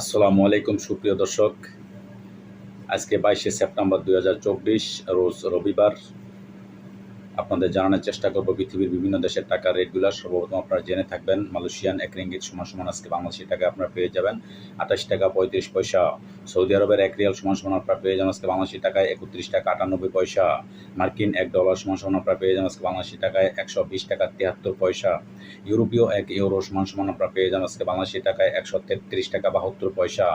আসসালামু আলাইকুম সুপ্রিয় দর্শক। আজকে বাইশে সেপ্টেম্বর দু হাজার চব্বিশ রোজ রবিবার। আপনাদের জানানোর চেষ্টা করব। পৃথিবীর বিভিন্ন দেশের টাকার রেটগুলো সর্বপ্রথম আপনারা জেনে থাকবেন। মালয়েশিয়ান এক রিঙ্গিত সমান সমান আজকে বাংলাদেশি টাকা আপনারা পেয়ে যাবেন। আঠাশ টাকা পঁয়ত্রিশ পয়সা। সৌদি আরবের এক রিয়াল সমান সমান আপনারা পেয়ে যাবেন আজকে বাংলাদেশি টাকায় একত্রিশ টাকা আটানব্বই পয়সা। মার্কিন এক ডলার সমান সমান আপনারা পেয়ে যাবেন আজকে বাংলাদেশি টাকায় একশো বিশ টাকা তিয়াত্তর পয়সা। ইউরোপীয় এক ইউরো সমান সমান আপনারা পেয়ে যান আজকে বাংলাদেশি টাকায় একশো তেত্রিশ টাকা বাহাত্তর পয়সা।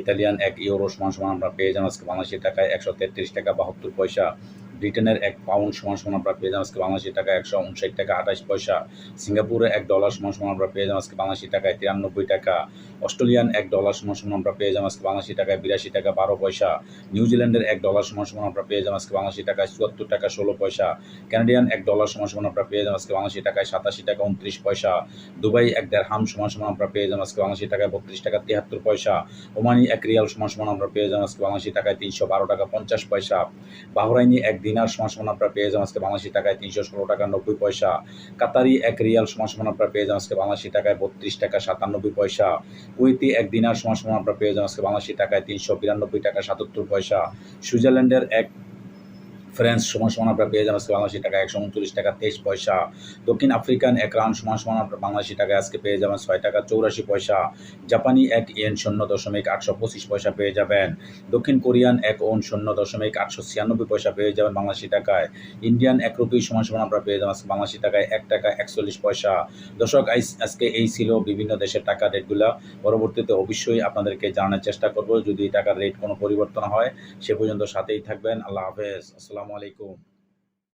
ইতালিয়ান এক ইউরো সমান সমান আমরা পেয়ে যান আজকে বাংলাদেশি টাকায় একশো তেত্রিশ টাকা বাহাত্তর পয়সা। ব্রিটেনের এক পাউন্ড সমান সমান আমরা পেয়ে যান আজকে বাংলাদেশি টাকা একশো উনষাট টাকা, আঠাশ পয়সা। সিঙ্গাপুরে এক ডলার সমান সমান আমরা পেয়ে যান আজকে বাংলাদেশি টাকায় তিরানব্বই টাকা। অস্ট্রেলিয়ান এক ডলার সমান সমান আমরা পেয়ে যান আজকে বাংলাদেশি টাকায় বিরাশি টাকা, বারো পয়সা। নিউজিল্যান্ডের এক ডলার সমান সমান আমরা পেয়ে যান আজকে বাংলাদেশি টাকায় চুয়াত্তর টাকা, ষোলো পয়সা। ক্যানাডিয়ান এক ডলার সমান সমান আমরা পেয়ে যান আজকে বাংলাদেশি টাকায় সাতাশি টাকা, উনত্রিশ পয়সা। দুবাই এক দেড় হাম সমান সমান আমরা পেয়ে যান আজকে বাংলাদেশি টাকায় বত্রিশ টাকা তিয়াত্তর পয়সা। ওমানি এক রিয়াল সমান সমান আমরা পেয়ে যান আজকে বাংলাদেশি টাকায় তিনশো বারো টাকা, পঞ্চাশ পয়সা। বাহরাইনি এক দিনার সমান সমান আপনার পেয়ে যান আজকে বাংলাদেশি টাকায় তিনশো ষোলো টাকা নব্বই পয়সা। কাতারি এক রিয়াল সমান সমান আপনার পেয়ে যান আজকে বাংলাদেশি টাকায় বত্রিশ টাকা সাতানব্বই পয়সা। কুয়েতি এক দিনার সমান সমান আপনার পেয়ে যান আজকে বাংলাদেশি টাকায় তিনশো বিরানব্বই টাকা সাতাত্তর পয়সা। সুইজারল্যান্ডের এক ফ্রান্স সমান সমান আপনারা পেয়ে যাবেন বাংলাদেশি টাকা একশো উনচল্লিশ টাকা তেইশ পয়সা। দক্ষিণ আফ্রিকান এক রাউন্ড সমান সমান আপনারা বাংলাদেশি টাকা আজকে পেয়ে যাবেন ছয় টাকা চৌরাশি পয়সা। জাপানি এক ইয়েন শূন্য দশমিক আটশো পঁচিশ পয়সা পেয়ে যাবেন। দক্ষিণ কোরিয়ান এক ওন শূন্য দশমিক আটশো ছিয়ানব্বই পয়সা পেয়ে যাবেন বাংলাদেশি টাকায়। ইন্ডিয়ান এক রুপি, সমান সমান আপনারা পেয়ে যাবেন বাংলাদেশি টাকায় এক টাকা একচল্লিশ পয়সা। দর্শক আজকে এই ছিল বিভিন্ন দেশের টাকা রেটগুলা। পরবর্তীতে অবশ্যই আপনাদেরকে জানানোর চেষ্টা করব। যদি টাকার রেট কোনো পরিবর্তন হয়, সে পর্যন্ত সাথেই থাকবেন। আল্লাহ হাফেজ। আসসালামু আলাইকুম